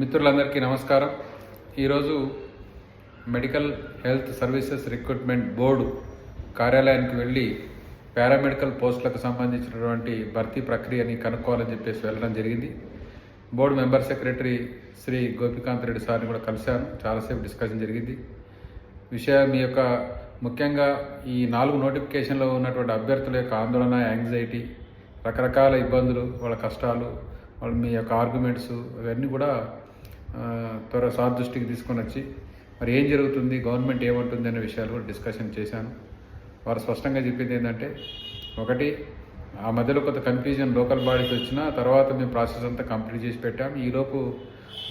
మిత్రులందరికీ నమస్కారం. ఈరోజు medical health services recruitment board కార్యాలయానికి వెళ్ళి పారామెడికల్ పోస్టులకు సంబంధించినటువంటి భర్తీ ప్రక్రియని కనుక్కోవాలని చెప్పేసి వెళ్ళడం జరిగింది. Board member secretary Shri Gopikanth Reddy సార్ని కూడా కలిశాను. చాలాసేపు డిస్కషన్ జరిగింది. విషయం మీ యొక్క ముఖ్యంగా ఈ నాలుగు నోటిఫికేషన్లో ఉన్నటువంటి అభ్యర్థుల యొక్క ఆందోళన యాంగ్జైటీ రకరకాల ఇబ్బందులు వాళ్ళ కష్టాలు వాళ్ళ మీ యొక్క ఆర్గ్యుమెంట్స్ ఇవన్నీ కూడా త్వర సార్ దృష్టికి తీసుకొని వచ్చి మరి ఏం జరుగుతుంది గవర్నమెంట్ ఏమంటుంది అనే విషయాలు కూడా డిస్కషన్ చేశాను. వారు స్పష్టంగా చెప్పింది ఏంటంటే ఒకటి ఆ మధ్యలో కొంత కన్ఫ్యూజన్ లోకల్ బాడీస్ వచ్చినా తర్వాత మేము ప్రాసెస్ అంతా కంప్లీట్ చేసి పెట్టాము ఈలోపు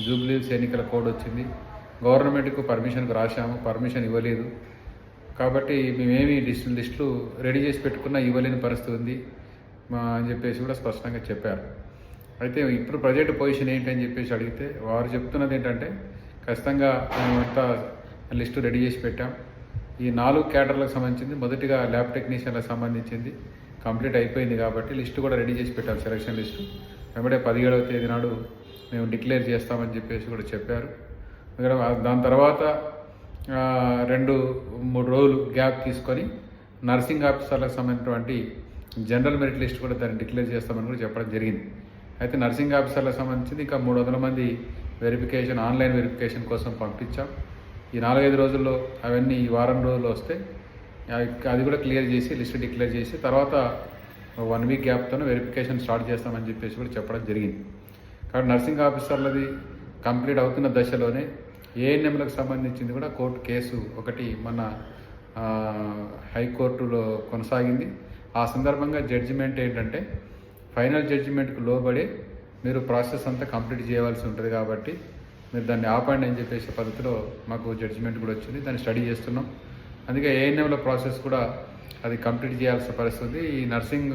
జూబ్లీస్ ఎన్నికల కోడ్ వచ్చింది. గవర్నమెంట్కు పర్మిషన్కి రాశాము పర్మిషన్ ఇవ్వలేదు. కాబట్టి మేమేమి లిస్టు లిస్టులు రెడీ చేసి పెట్టుకున్నా ఇవ్వలేని పరిస్థితి ఉంది మా అని చెప్పేసి కూడా స్పష్టంగా చెప్పారు. అయితే ఇప్పుడు ప్రజెంట్ పొజిషన్ ఏంటని చెప్పేసి అడిగితే వారు చెప్తున్నది ఏంటంటే ఖచ్చితంగా మేమంతా లిస్టు రెడీ చేసి పెట్టాం. ఈ నాలుగు క్యాటర్లకు సంబంధించింది మొదటిగా ల్యాబ్ టెక్నీషియన్లకు సంబంధించింది. కంప్లీట్ అయిపోయింది కాబట్టి లిస్టు కూడా రెడీ చేసి పెట్టాం సెలక్షన్ లిస్టు వెంబడే పదిహేడవ తేదీ నాడు మేము డిక్లేర్ చేస్తామని చెప్పేసి కూడా చెప్పారు. దాని తర్వాత రెండు మూడు రోజులు గ్యాప్ తీసుకొని నర్సింగ్ ఆఫీసర్లకు సంబంధించినటువంటి జనరల్ మెరిట్ లిస్ట్ కూడా దాన్ని డిక్లేర్ చేస్తామని కూడా చెప్పడం జరిగింది. అయితే నర్సింగ్ ఆఫీసర్లకు సంబంధించింది ఇంకా మూడు వందల మంది వెరిఫికేషన్ ఆన్లైన్ వెరిఫికేషన్ కోసం పంపించాం. ఈ నాలుగైదు రోజుల్లో అవన్నీ ఈ వారం రోజుల్లో వస్తే అది కూడా క్లియర్ చేసి లిస్ట్ డిక్లేర్ చేసి తర్వాత వన్ వీక్ గ్యాప్తో వెరిఫికేషన్ స్టార్ట్ చేస్తామని చెప్పేసి కూడా చెప్పడం జరిగింది. కాబట్టి నర్సింగ్ ఆఫీసర్లది కంప్లీట్ అవుతున్న దశలోనే ఏఎన్ఎంలకు సంబంధించింది కూడా కోర్టు కేసు ఒకటి మన హైకోర్టులో కొనసాగింది. ఆ సందర్భంగా జడ్జిమెంట్ ఏంటంటే ఫైనల్ జడ్జిమెంట్కు లోబడి మీరు ప్రాసెస్ అంతా కంప్లీట్ చేయవలసి ఉంటుంది కాబట్టి మీరు దాన్ని ఆపండి అని చెప్పేసి పద్ధతిలో మాకు జడ్జిమెంట్ కూడా వచ్చింది. దాన్ని స్టడీ చేస్తున్నాం. అందుకే ఏఎన్ఎంల ప్రాసెస్ కూడా అది కంప్లీట్ చేయాల్సిన పరిస్థితి. ఉంది ఈ నర్సింగ్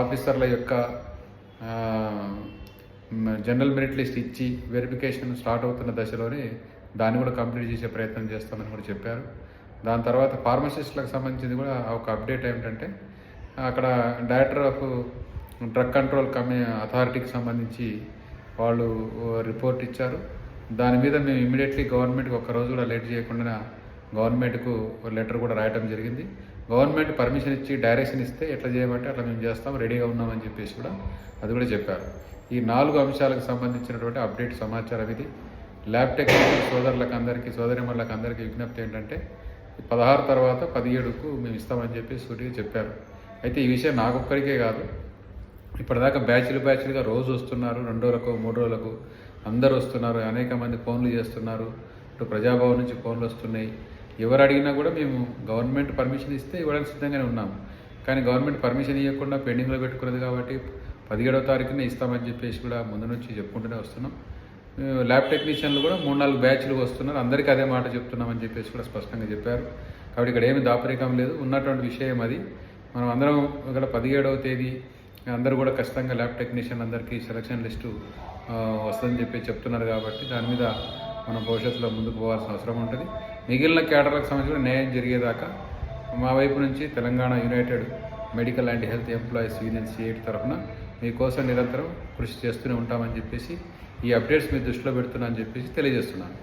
ఆఫీసర్ల యొక్క జనరల్ మెరిట్ లిస్ట్ ఇచ్చి వెరిఫికేషన్ స్టార్ట్ అవుతున్న దశలోనే దాన్ని కూడా కంప్లీట్ చేసే ప్రయత్నం చేస్తామని కూడా చెప్పారు. దాని తర్వాత ఫార్మసిస్టులకు సంబంధించింది కూడా ఒక అప్డేట్ ఏమిటంటే అక్కడ డైరెక్టర్ ఆఫ్ డ్రగ్ కంట్రోల్ కమి అథారిటీకి సంబంధించి వాళ్ళు రిపోర్ట్ ఇచ్చారు. దాని మీద మేము ఇమీడియట్లీ గవర్నమెంట్కి ఒక్క రోజు కూడా లేట్ చేయకుండా గవర్నమెంట్కు లెటర్ కూడా రాయడం జరిగింది. గవర్నమెంట్ పర్మిషన్ ఇచ్చి డైరెక్షన్ ఇస్తే ఎట్లా చేయమంటే అట్లా మేము చేస్తాం రెడీగా ఉన్నామని చెప్పేసి కూడా అది కూడా చెప్పారు. ఈ నాలుగు అంశాలకు సంబంధించినటువంటి అప్డేట్ సమాచారం ఇది. ల్యాబ్ టెక్నీషియన్ సోదరులకు అందరికీ సోదరిమణులకు అందరికీ విజ్ఞప్తి ఏంటంటే పదహారు తర్వాత పదిహేడుకు మేము ఇస్తామని చెప్పి సూటిగా చెప్పారు. అయితే ఈ విషయం నాకొక్కరికే కాదు ఇప్పటిదాకా బ్యాచ్లు బ్యాచ్లుగా రోజు వస్తున్నారు రెండో రోజులకు మూడో రోజులకు అందరు వస్తున్నారు అనేక మంది ఫోన్లు చేస్తున్నారు. ఇటు ప్రజాభవన్ నుంచి ఫోన్లు వస్తున్నాయి. ఎవరు అడిగినా కూడా మేము గవర్నమెంట్ పర్మిషన్ ఇస్తే ఇవ్వడానికి సిద్ధంగానే ఉన్నాము కానీ గవర్నమెంట్ పర్మిషన్ ఇవ్వకుండా పెండింగ్లో పెట్టుకున్నది కాబట్టి పదిహేడవ తారీఖున ఇస్తామని చెప్పేసి కూడా ముందు నుంచి చెప్పుకుంటూనే వస్తున్నాం. ల్యాబ్ టెక్నీషియన్లు కూడా మూడు నాలుగు బ్యాచ్లు వస్తున్నారు. అందరికీ అదే మాట చెప్తున్నామని చెప్పేసి కూడా స్పష్టంగా చెప్పారు. కాబట్టి ఇక్కడ ఏమి దాపరికం లేదు. ఉన్నటువంటి విషయం అది. మనం అందరం ఇక్కడ పదిహేడవ తేదీ అందరూ కూడా ఖచ్చితంగా ల్యాబ్ టెక్నీషియన్ అందరికీ సెలక్షన్ లిస్టు వస్తుందని చెప్పి చెప్తున్నారు కాబట్టి దాని మీద మనం భవిష్యత్తులో ముందుకు పోవాల్సిన అవసరం ఉంటుంది. మిగిలిన కేటర్లకు సంబంధించి న్యాయం జరిగేదాకా మా వైపు నుంచి Telangana united medical and health employees union CIT తరఫున మీకోసం నిరంతరం కృషి చేస్తూనే ఉంటామని చెప్పేసి ఈ అప్డేట్స్ మీ దృష్టిలో పెడుతున్నా అని చెప్పేసి తెలియజేస్తున్నాను.